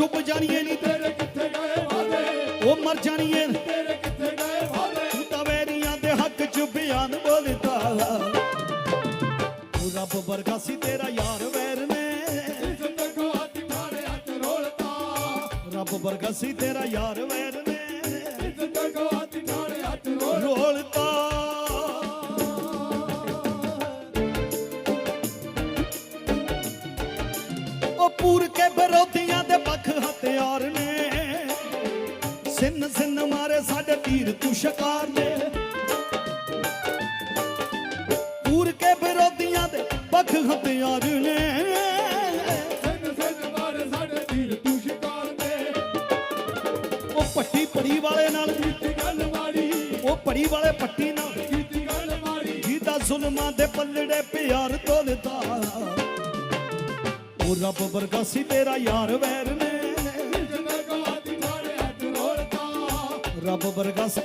ਰੱਬ ਜਾਣੀਏ ਨਹੀਂ ਤੇਰੇ ਕਿੱਥੇ ਗਏ ਵਾਦੇ? ਉਹ ਮਰ ਜਾਣੀਏ ਤੇਰੇ ਕਿੱਥੇ ਗਏ ਵਾਦੇ? ਤੂੰ ਤਾਂ ਵੈਰੀਆਂ ਦੇ ਹੱਕ ਚ ਬਿਆਨ ਬੋਲਦਾ ਉਹ ਰੱਬ ਵਰਗਾ ਸੀ ਤੇਰਾ ਯਾਰ ਵੈਰ ਨੇ। ਇੱਜ਼ਤ ਕੋ ਹੱਥ ਠਾੜੇ ਹੱਥ ਰੋਲਤਾ। ਰੱਬ ਵਰਗਾ ਸੀ ਤੇਰਾ ਯਾਰ ਵੈਰ ਨੇ। ਇੱਜ਼ਤ ਕੋ ਉਹ ਪੂਰ ਕੇ ਵਿਰੋਧੀਆਂ ਦੇ ਪੱਖ ਹਥਿਆਰ ਨੇ। ਸਿੰਨ ਸਿੰਨ ਮਾਰੇ ਸਾਡੇ ਤੀਰ ਤੂੰ ਸ਼ਿਕਾਰ ਨੇ। ਪੂਰ ਕੇ ਵਿਰੋਧੀਆਂ ਦੇ ਪੱਖ ਹਥਿਆਰ ਨੇ। ਮਾਰੇ ਸਾਡੇ ਤੀਰ ਤੂੰ ਸ਼ਿਕਾਰ ਉਹ ਪੱਟੀ ਪੜੀ ਵਾਲੇ ਨਾਲ ਕੀਤੀ ਗੱਲ ਮਾੜੀ। ਉਹ ਪੜੀ ਵਾਲੇ ਪੱਟੀ ਨਾਲ ਕੀਤੀ ਗੱਲ ਜ਼ੁਲਮਾਂ ਦੇ ਪੱਲੜੇ ਪਿਆਰ ਤੋਲਦਾ। ਉਹ ਰੱਬ ਵਰਗਾ ਸੀ ਤੇਰਾ ਯਾਰ ਵੈਰ ਨੇ। ਕੋ ਹੱਥ ਠਾੜੇ ਹੱਥ ਰੋਲਤਾ। ਰੱਬ ਵਰਗਾ ਸੀ।